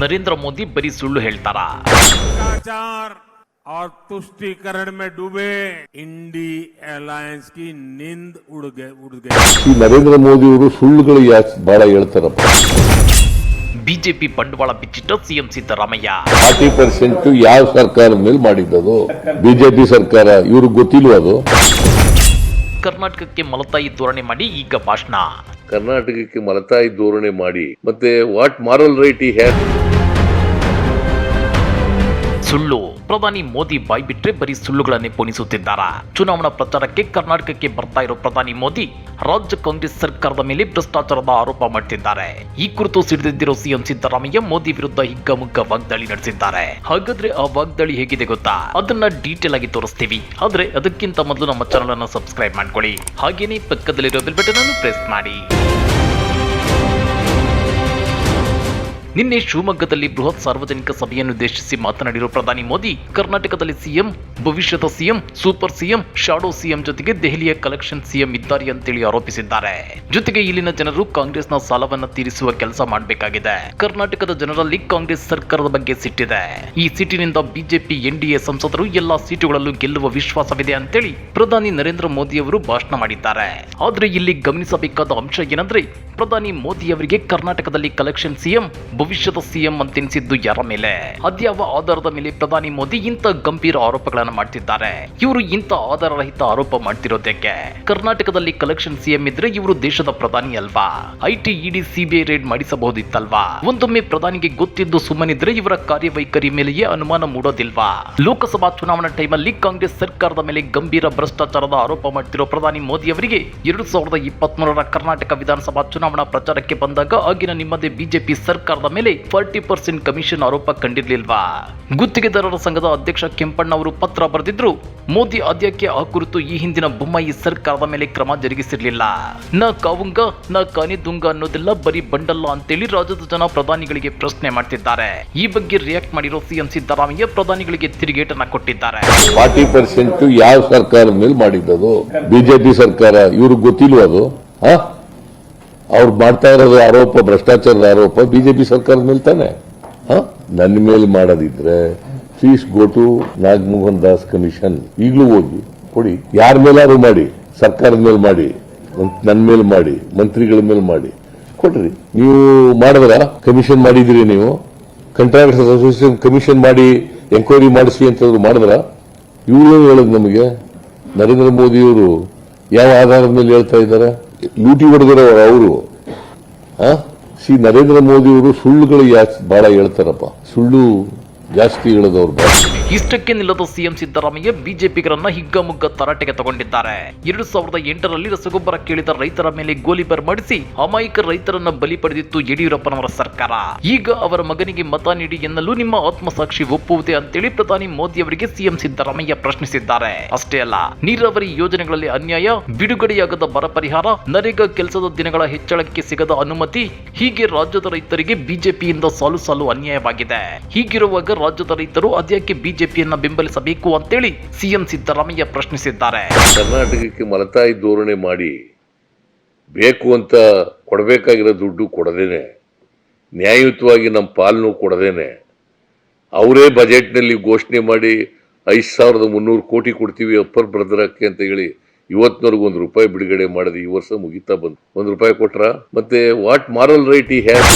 ನರೇಂದ್ರ ಮೋದಿ ಬರೀ ಸುಳ್ಳು ಹೇಳ್ತಾರ भ्रष्टाचार और तुष्टीकरण में डूबे इंडी एयरलाइंस की नींद उड़ गए उड़ गई ಈ ನರೇಂದ್ರ ಮೋದಿ ಅವರು ಸುಳ್ಳುಗಳು ಯಾಕೆ ಬಹಳ ಹೇಳ್ತಾರಪ್ಪ ಬಿಜೆಪಿ ಬಂಡವಾಳ ಬಿಚ್ಚಿಟ್ಟ ಸಿಎಂ ಸಿದ್ದರಾಮಯ್ಯ ಫಾರ್ಟಿ ಪರ್ಸೆಂಟ್ ಯಾವ ಸರ್ಕಾರದ ಮೇಲೆ ಮಾಡಿದ್ದದು ಬಿಜೆಪಿ ಸರ್ಕಾರ ಇವ್ರಿಗೆ ಗೊತ್ತಿಲ್ವ ಅದು ಕರ್ನಾಟಕಕ್ಕೆ ಮಲತಾಯಿ ಧೋರಣೆ ಮಾಡಿ ಈಗ ಭಾಷಣ ಕರ್ನಾಟಕಕ್ಕೆ ಮಲತಾಯಿ ಧೋರಣೆ ಮಾಡಿ ಮತ್ತೆ what moral right he has ಸುಳ್ಳು. ಪ್ರಧಾನಿ ಮೋದಿ ಬಾಯ್ ಬಿಟ್ರೆ ಬರೀ ಸುಳ್ಳುಗಳನ್ನೇ ಪೋಣಿಸುತ್ತಿದ್ದಾರ ಚುನಾವಣಾ ಪ್ರಚಾರಕ್ಕೆ ಕರ್ನಾಟಕಕ್ಕೆ ಬರ್ತಾ ಇರೋ ಪ್ರಧಾನಿ ಮೋದಿ ರಾಜ್ಯ ಕಾಂಗ್ರೆಸ್ ಸರ್ಕಾರದ ಮೇಲೆ ಭ್ರಷ್ಟಾಚಾರದ ಆರೋಪ ಮಾಡ್ತಿದ್ದಾರೆ. ಈ ಕುರಿತು ಸಿಡಿದಿದ್ದಿರೋ ಸಿಎಂ ಸಿದ್ದರಾಮಯ್ಯ ಮೋದಿ ವಿರುದ್ಧ ಹಿಗ್ಗಮುಗ್ಗ ವಾಗ್ದಾಳಿ ನಡೆಸಿದ್ದಾರೆ. ಹಾಗಾದ್ರೆ ಆ ವಾಗ್ದಾಳಿ ಹೇಗಿದೆ ಗೊತ್ತಾ? ಅದನ್ನ ಡೀಟೇಲ್ ಆಗಿ ತೋರಿಸ್ತೀವಿ. ಆದ್ರೆ ಅದಕ್ಕಿಂತ ಮೊದಲು ನಮ್ಮ ಚಾನಲ್ ಅನ್ನು ಸಬ್ಸ್ಕ್ರೈಬ್ ಮಾಡ್ಕೊಳ್ಳಿ. ಹಾಗೇನೇ ಪಕ್ಕದಲ್ಲಿರೋ ಬೆಲ್ ಬಟನ್ ಅನ್ನು ಪ್ರೆಸ್ ಮಾಡಿ. ನಿನ್ನೆ ಶಿವಮೊಗ್ಗದಲ್ಲಿ ಬೃಹತ್ ಸಾರ್ವಜನಿಕ ಸಭೆಯನ್ನುದ್ದೇಶಿಸಿ ಮಾತನಾಡಿರುವ ಪ್ರಧಾನಿ ಮೋದಿ, ಕರ್ನಾಟಕದಲ್ಲಿ ಸಿಎಂ, ಭವಿಷ್ಯದ CM, super CM, shadow CM ಜೊತೆಗೆ ದೆಹಲಿಯ ಕಲೆಕ್ಷನ್ ಸಿಎಂ ಇದ್ದಾರೆ ಅಂತೇಳಿ ಆರೋಪಿಸಿದ್ದಾರೆ. ಜೊತೆಗೆ ಇಲ್ಲಿನ ಜನರು ಕಾಂಗ್ರೆಸ್ನ ಸಾಲವನ್ನ ತೀರಿಸುವ ಕೆಲಸ ಮಾಡಬೇಕಾಗಿದೆ. ಕರ್ನಾಟಕದ ಜನರಲ್ಲಿ ಕಾಂಗ್ರೆಸ್ ಸರ್ಕಾರದ ಬಗ್ಗೆ ಸಿಟ್ಟಿದೆ. ಈ ಸಿಟ್ಟಿನಿಂದ ಬಿಜೆಪಿ, ಎನ್ಡಿಎ ಸಂಸದರು ಎಲ್ಲಾ ಸೀಟುಗಳಲ್ಲೂ ಗೆಲ್ಲುವ ವಿಶ್ವಾಸವಿದೆ ಅಂತೇಳಿ ಪ್ರಧಾನಿ ನರೇಂದ್ರ ಮೋದಿ ಅವರು ಭಾಷಣ ಮಾಡಿದ್ದಾರೆ. ಆದ್ರೆ ಇಲ್ಲಿ ಗಮನಿಸಬೇಕಾದ ಅಂಶ ಏನಂದ್ರೆ ಪ್ರಧಾನಿ ಮೋದಿ ಅವರಿಗೆ ಕರ್ನಾಟಕದಲ್ಲಿ ಕಲೆಕ್ಷನ್ ಸಿಎಂ ಭವಿಷ್ಯದ ಸಿಎಂ ಅಂತೆನಿಸಿದ್ದು ಯಾರ ಮೇಲೆ? ಅದ್ಯಾವ ಆಧಾರದ ಮೇಲೆ ಪ್ರಧಾನಿ ಮೋದಿ ಇಂಥ ಗಂಭೀರ ಆರೋಪಗಳನ್ನು ಮಾಡ್ತಿದ್ದಾರೆ? ಇವರು ಇಂಥ ಆಧಾರರಹಿತ ಆರೋಪ ಮಾಡ್ತಿರೋದಕ್ಕೆ ಕರ್ನಾಟಕದಲ್ಲಿ ಕಲೆಕ್ಷನ್ ಸಿಎಂ ಇದ್ರೆ ಇವರು ದೇಶದ ಪ್ರಧಾನಿ ಅಲ್ವಾ? ಐಟಿ, ಇಡಿ, ಸಿಬಿಐ ರೇಡ್ ಮಾಡಿಸಬಹುದಿತ್ತಲ್ವಾ? ಒಂದೊಮ್ಮೆ ಪ್ರಧಾನಿಗೆ ಗೊತ್ತಿದ್ದು ಸುಮ್ಮನಿದ್ರೆ ಇವರ ಕಾರ್ಯವೈಖರಿ ಮೇಲೆಯೇ ಅನುಮಾನ ಮೂಡೋದಿಲ್ವಾ? ಲೋಕಸಭಾ ಚುನಾವಣಾ ಟೈಮಲ್ಲಿ ಕಾಂಗ್ರೆಸ್ ಸರ್ಕಾರದ ಮೇಲೆ ಗಂಭೀರ ಭ್ರಷ್ಟಾಚಾರದ ಆರೋಪ ಮಾಡ್ತಿರೋ ಪ್ರಧಾನಿ ಮೋದಿ ಅವರಿಗೆ ಎರಡ್ ಸಾವಿರದ ಇಪ್ಪತ್ಮೂರರ ಕರ್ನಾಟಕ ವಿಧಾನಸಭಾ ಚುನಾವಣಾ ಪ್ರಚಾರಕ್ಕೆ ಬಂದಾಗ ಆಗಿನ ನಿಮ್ಮದೇ ಬಿಜೆಪಿ ಸರ್ಕಾರದ ಮೇಲೆ ಫಾರ್ಟಿ ಪರ್ಸೆಂಟ್ ಕಮಿಷನ್ ಆರೋಪ ಕಂಡಿರ್ಲಿಲ್ವಾ? ಗುತ್ತಿಗೆದಾರರ ಸಂಘದ ಅಧ್ಯಕ್ಷ ಕೆಂಪಣ್ಣ ಅವರು ಪತ್ರ ಬರೆದಿದ್ರು, ಮೋದಿ ಆದ್ಯಕ್ಕೆ ಆ ಕುರಿತು ಈ ಹಿಂದಿನ ಬೊಮ್ಮಾಯಿ ಸರ್ಕಾರದ ಮೇಲೆ ಕ್ರಮ ಜರುಗಿಸಿರಲಿಲ್ಲ. ನ ಕಾವುಂಗ, ನ ಕಾನಿದುಂಗ ಅನ್ನೋದೆಲ್ಲ ಬರೀ ಬಂಡಲ್ಲ ಅಂತೇಳಿ ರಾಜ್ಯದ ಜನ ಪ್ರಧಾನಿಗಳಿಗೆ ಪ್ರಶ್ನೆ ಮಾಡ್ತಿದ್ದಾರೆ. ಈ ಬಗ್ಗೆ ರಿಯಾಕ್ಟ್ ಮಾಡಿರೋ ಸಿಎಂ ಸಿದ್ದರಾಮಯ್ಯ ಪ್ರಧಾನಿಗಳಿಗೆ ತಿರುಗೇಟನ್ನ ಕೊಟ್ಟಿದ್ದಾರೆ. ಫಾರ್ಟಿ ಪರ್ಸೆಂಟ್ ಯಾವ ಸರ್ಕಾರ ಮೇಲೆ ಮಾಡಿದ್ದದು? ಬಿಜೆಪಿ ಸರ್ಕಾರ, ಇವ್ರಿಗೆ ಗೊತ್ತಿಲ್ವ ಅದು? ಅವ್ರು ಮಾಡ್ತಾ ಇರೋದು ಆರೋಪ, ಭ್ರಷ್ಟಾಚಾರದ ಆರೋಪ ಬಿಜೆಪಿ ಸರ್ಕಾರದ ಮೇಲೆ ತಾನೆ? ನನ್ನ ಮೇಲೆ ಮಾಡೋದಿದ್ರೆ please go to Nagamohan Das commission ಈಗಲೂ ಹೋಗಿ, ಕೊಡಿ. ಯಾರ ಮೇಲಾದ್ರು ಮಾಡಿ, ಸರ್ಕಾರದ ಮೇಲೆ ಮಾಡಿ ನನ್ನ ಮೇಲೆ ಮಾಡಿ, ಮಂತ್ರಿಗಳ ಮೇಲೆ ಮಾಡಿ. ಕೊಡ್ರಿ. ನೀವು ಮಾಡಿದ್ರ? ಕಮಿಷನ್ ಮಾಡಿದಿರಿ ನೀವು? ಕಂಟ್ರಾಕ್ಟರ್ಸ್ ಅಸೋಸಿಯೇಷನ್ ಕಮಿಷನ್ ಮಾಡಿ ಎಂಕ್ವೈರಿ ಮಾಡಿಸಿ ಅಂತಂದ್ರು ಮಾಡಿದ್ರ? ಇವ್ರು ಹೇಳೋದು ನಮಗೆ? ನರೇಂದ್ರ ಮೋದಿಯವರು ಯಾವ ಆಧಾರದ ಮೇಲೆ ಹೇಳ್ತಾ ಇದ್ದಾರೆ? ಲೂಟಿ ಹೊಡೆದಿರೋ ಅವರು ಸಿ ನರೇಂದ್ರ ಮೋದಿಯವರು ಸುಳ್ಳುಗಳು ಯಾಕೆ ಭಾಳ ಹೇಳ್ತಾರಪ್ಪ. ಸುಳ್ಳು ಜಾಸ್ತಿ ಹೇಳೋದವ್ರು ಬಹಳ ಇಷ್ಟಕ್ಕೆ ನಿಲ್ಲದ ಸಿಎಂ ಸಿದ್ದರಾಮಯ್ಯ ಬಿಜೆಪಿಗರನ್ನ ಹಿಗ್ಗಮುಗ್ಗ ತರಾಟೆಗೆ ತಗೊಂಡಿದ್ದಾರೆ. ಎರಡು ಸಾವಿರದ ಎಂಟರಲ್ಲಿ ರಸಗೊಬ್ಬರ ಕೇಳಿದ ರೈತರ ಮೇಲೆ ಗೋಲಿಬಾರ್ ಮಾಡಿಸಿ ಅಮಾಯಕ ರೈತರನ್ನ ಬಲಿ ಪಡೆದಿತ್ತು ಯಡಿಯೂರಪ್ಪನವರ ಸರ್ಕಾರ. ಈಗ ಅವರ ಮಗನಿಗೆ ಮತ ನೀಡಿ ಎನ್ನಲು ನಿಮ್ಮ ಆತ್ಮಸಾಕ್ಷಿ ಒಪ್ಪುವುದೇ ಅಂತೇಳಿ ಪ್ರಧಾನಿ ಮೋದಿ ಅವರಿಗೆ ಸಿಎಂ ಸಿದ್ದರಾಮಯ್ಯ ಪ್ರಶ್ನಿಸಿದ್ದಾರೆ. ಅಷ್ಟೇ ಅಲ್ಲ, ನೀರಾವರಿ ಯೋಜನೆಗಳಲ್ಲಿ ಅನ್ಯಾಯ, ಬಿಡುಗಡೆಯಾಗದ ಬರ ಪರಿಹಾರ, ನರೇಗಾ ಕೆಲಸದ ದಿನಗಳ ಹೆಚ್ಚಳಕ್ಕೆ ಸಿಗದ ಅನುಮತಿ, ಹೀಗೆ ರಾಜ್ಯದ ರೈತರಿಗೆ ಬಿಜೆಪಿಯಿಂದ ಸಾಲು ಸಾಲು ಅನ್ಯಾಯವಾಗಿದೆ. ಹೀಗಿರುವಾಗ ರಾಜ್ಯದ ರೈತರು ಅದ್ಯಾಕೆ ಬಿಜೆಪಿಯನ್ನ ಬೆಂಬಲಿಸಬೇಕು ಅಂತೇಳಿ ಸಿಎಂ ಸಿದ್ದರಾಮಯ್ಯ ಪ್ರಶ್ನಿಸಿದ್ದಾರೆ. ಕರ್ನಾಟಕಕ್ಕೆ ಮಲತಾಯಿ ಧೋರಣೆ ಮಾಡಿ ಬೇಕು ಅಂತ ಕೊಡಬೇಕಾಗಿರೋ ದುಡ್ಡು ಕೊಡದೇನೆ. ನ್ಯಾಯಯುತವಾಗಿ ನಮ್ಮ ಪಾಲನ್ನು ಕೊಡದೇನೆ. ಅವರೇ ಬಜೆಟ್ನಲ್ಲಿ ಘೋಷಣೆ ಮಾಡಿ ಐದು ಸಾವಿರದ ಮುನ್ನೂರು ಕೋಟಿ ಕೊಡ್ತೀವಿ ಅಪ್ಪರ್ ಬ್ರದರಕ್ಕೆ ಅಂತ ಹೇಳಿ ಇವತ್ತಿನವರೆಗೂ ಒಂದು ರೂಪಾಯಿ ಬಿಡುಗಡೆ ಮಾಡಿದೆ. ಈ ವರ್ಷ ಮುಗಿತಾ ಬಂತು. ಒಂದು ರೂಪಾಯಿ ಕೊಟ್ರ? ಮತ್ತೆ what moral right he has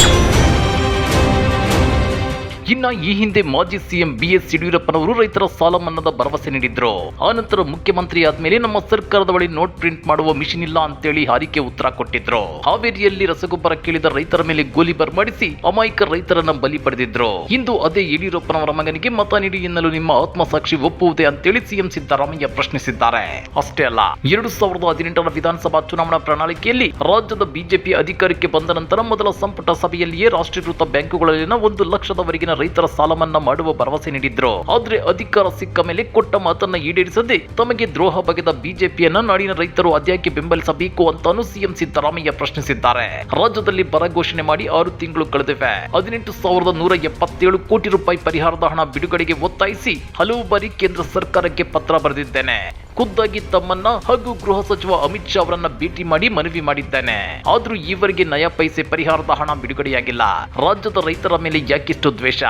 ಇನ್ನ ಈ ಹಿಂದೆ ಮಾಜಿ ಸಿಎಂ ಬಿ ಎಸ್ ಯಡಿಯೂರಪ್ಪನವರು ರೈತರ ಸಾಲ ಮನ್ನಾದ ಭರವಸೆ ನೀಡಿದ್ರು. ಆನಂತರ ಮುಖ್ಯಮಂತ್ರಿ ಆದ್ಮೇಲೆ ನಮ್ಮ ಸರ್ಕಾರದ ಬಳಿ ನೋಟ್ ಪ್ರಿಂಟ್ ಮಾಡುವ ಮಿಷಿನ್ ಇಲ್ಲ ಅಂತೇಳಿ ಹಾರಿಕೆ ಉತ್ತರ ಕೊಟ್ಟಿದ್ರು. ಹಾವೇರಿಯಲ್ಲಿ ರಸಗೊಬ್ಬರ ಕೇಳಿದ ರೈತರ ಮೇಲೆ ಗೋಲಿಬಾರ್ ಮಾಡಿಸಿ ಅಮಾಯಕ ರೈತರನ್ನ ಬಲಿ ಪಡೆದಿದ್ರು. ಇಂದು ಅದೇ ಯಡಿಯೂರಪ್ಪನವರ ಮಗನಿಗೆ ಮತ ನೀಡಿ ಎನ್ನಲು ನಿಮ್ಮ ಆತ್ಮಸಾಕ್ಷಿ ಒಪ್ಪುವುದೇ ಅಂತೇಳಿ ಸಿಎಂ ಸಿದ್ದರಾಮಯ್ಯ ಪ್ರಶ್ನಿಸಿದ್ದಾರೆ. ಅಷ್ಟೇ ಅಲ್ಲ, ಎರಡು ಸಾವಿರದ ಹದಿನೆಂಟರ ವಿಧಾನಸಭಾ ಚುನಾವಣಾ ಪ್ರಣಾಳಿಕೆಯಲ್ಲಿ ರಾಜ್ಯದ ಬಿಜೆಪಿ ಅಧಿಕಾರಕ್ಕೆ ಬಂದ ನಂತರ ಮೊದಲ ಸಂಪುಟ ಸಭೆಯಲ್ಲಿಯೇ ರಾಷ್ಟ್ರೀಕೃತ ಬ್ಯಾಂಕುಗಳಲ್ಲಿನ ಒಂದು ಲಕ್ಷದವರೆಗಿನ ರೈತರ ಸಾಲ ಮನ್ನಾ ಮಾಡುವ ಭರವಸೆ ನೀಡಿದ್ರು. ಆದ್ರೆ ಅಧಿಕಾರ ಸಿಕ್ಕ ಮೇಲೆ ಕೊಟ್ಟ ಮಾತನ್ನ ಈಡೇರಿಸದೆ ತಮಗೆ ದ್ರೋಹ ಬಗೆದ ಬಿಜೆಪಿಯನ್ನ ನಾಡಿನ ರೈತರು ಅದ್ಯಾಕೆ ಬೆಂಬಲಿಸಬೇಕು ಅಂತಾನು ಸಿಎಂ ಸಿದ್ದರಾಮಯ್ಯ ಪ್ರಶ್ನಿಸಿದ್ದಾರೆ. ರಾಜ್ಯದಲ್ಲಿ ಬರ ಘೋಷಣೆ ಮಾಡಿ ಆರು ತಿಂಗಳು ಕಳೆದಿವೆ. ಹದಿನೆಂಟು ಸಾವಿರದ ನೂರ ಎಪ್ಪತ್ತೇಳು ಕೋಟಿ ರೂಪಾಯಿ ಪರಿಹಾರದ ಹಣ ಬಿಡುಗಡೆಗೆ ಒತ್ತಾಯಿಸಿ ಹಲವು ಬಾರಿ ಕೇಂದ್ರ ಸರ್ಕಾರಕ್ಕೆ ಪತ್ರ ಬರೆದಿದ್ದೇನೆ. ಖುದ್ದಾಗಿ ತಮ್ಮನ್ನ ಹಾಗೂ ಗೃಹ ಸಚಿವ ಅಮಿತ್ ಶಾ ಅವರನ್ನ ಭೇಟಿ ಮಾಡಿ ಮನವಿ ಮಾಡಿದ್ದಾನೆ. ಆದ್ರೂ ಈವರೆಗೆ ನಯ ಪೈಸೆ ಪರಿಹಾರದ ಹಣ ಬಿಡುಗಡೆಯಾಗಿಲ್ಲ. ರಾಜ್ಯದ ರೈತರ ಮೇಲೆ ಯಾಕಿಷ್ಟು ದ್ವೇಷ?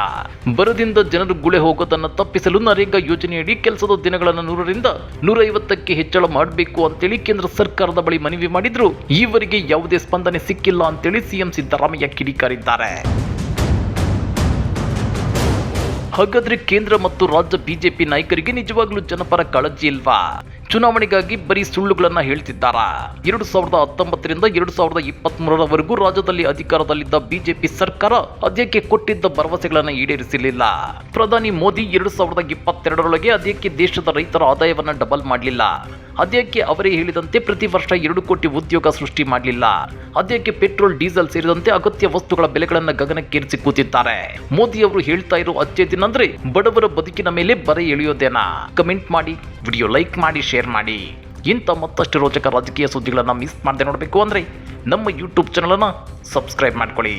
ಬರದಿಂದ ಜನರು ಗುಳೆ ಹೋಗೋದನ್ನ ತಪ್ಪಿಸಲು ನರೇಗಾ ಯೋಜನೆಯಡಿ ಕೆಲಸದ ದಿನಗಳನ್ನು ನೂರರಿಂದ ನೂರೈವತ್ತಕ್ಕೆ ಹೆಚ್ಚಳ ಮಾಡಬೇಕು ಅಂತೇಳಿ ಕೇಂದ್ರ ಸರ್ಕಾರದ ಬಳಿ ಮನವಿ ಮಾಡಿದ್ರು. ಈವರೆಗೆ ಯಾವುದೇ ಸ್ಪಂದನೆ ಸಿಕ್ಕಿಲ್ಲ ಅಂತೇಳಿ ಸಿಎಂ ಸಿದ್ದರಾಮಯ್ಯ ಕಿಡಿಕಾರಿದ್ದಾರೆ. ಹಾಗಾದ್ರೆ ಕೇಂದ್ರ ಮತ್ತು ರಾಜ್ಯ ಬಿಜೆಪಿ ನಾಯಕರಿಗೆ ನಿಜವಾಗ್ಲೂ ಜನಪರ ಕಾಳಜಿ ಇಲ್ವಾ? ಚುನಾವಣೆಗಾಗಿ ಬರೀ ಸುಳ್ಳುಗಳನ್ನ ಹೇಳ್ತಿದ್ದಾರ? ಎರಡು ಸಾವಿರದ ಹತ್ತೊಂಬತ್ತರಿಂದ ಎರಡು ಸಾವಿರದ ಇಪ್ಪತ್ತ್ ಮೂರರವರೆಗೂ ರಾಜ್ಯದಲ್ಲಿ ಅಧಿಕಾರದಲ್ಲಿದ್ದ ಬಿಜೆಪಿ ಸರ್ಕಾರ ಅದಕ್ಕೆ ಕೊಟ್ಟಿದ್ದ ಭರವಸೆಗಳನ್ನ ಈಡೇರಿಸಲಿಲ್ಲ. ಪ್ರಧಾನಿ ಮೋದಿ ಎರಡು ಸಾವಿರದ ಇಪ್ಪತ್ತೆರಡರೊಳಗೆ ಅದಕ್ಕೆ ದೇಶದ ರೈತರ ಆದಾಯವನ್ನ ಡಬಲ್ ಮಾಡಲಿಲ್ಲ. ಅದ್ಯಾಕೆ ಅವರೇ ಹೇಳಿದಂತೆ ಪ್ರತಿ ವರ್ಷ ಎರಡು ಕೋಟಿ ಉದ್ಯೋಗ ಸೃಷ್ಟಿ ಮಾಡಲಿಲ್ಲ. ಅದಕ್ಕೆ ಪೆಟ್ರೋಲ್, ಡೀಸೆಲ್ ಸೇರಿದಂತೆ ಅಗತ್ಯ ವಸ್ತುಗಳ ಬೆಲೆಗಳನ್ನು ಗಗನಕ್ಕೇರಿಸಿ ಕೂತಿದ್ದಾರೆ. ಮೋದಿ ಅವರು ಹೇಳ್ತಾ ಇರೋ ಅತ್ಯದಿನ ಬಡವರ ಬದುಕಿನ ಮೇಲೆ ಬರೆ ಎಳೆಯೋದೇನಾ? ಕಮೆಂಟ್ ಮಾಡಿ, ವಿಡಿಯೋ ಲೈಕ್ ಮಾಡಿ, ಶೇರ್ ಮಾಡಿ. ಇಂಥ ಮತ್ತಷ್ಟು ರೋಚಕ ರಾಜಕೀಯ ಸುದ್ದಿಗಳನ್ನು ಮಿಸ್ ಮಾಡದೆ ನೋಡಬೇಕು ಅಂದ್ರೆ ನಮ್ಮ ಯೂಟ್ಯೂಬ್ ಚಾನಲನ್ನು ಸಬ್ಸ್ಕ್ರೈಬ್ ಮಾಡ್ಕೊಳ್ಳಿ.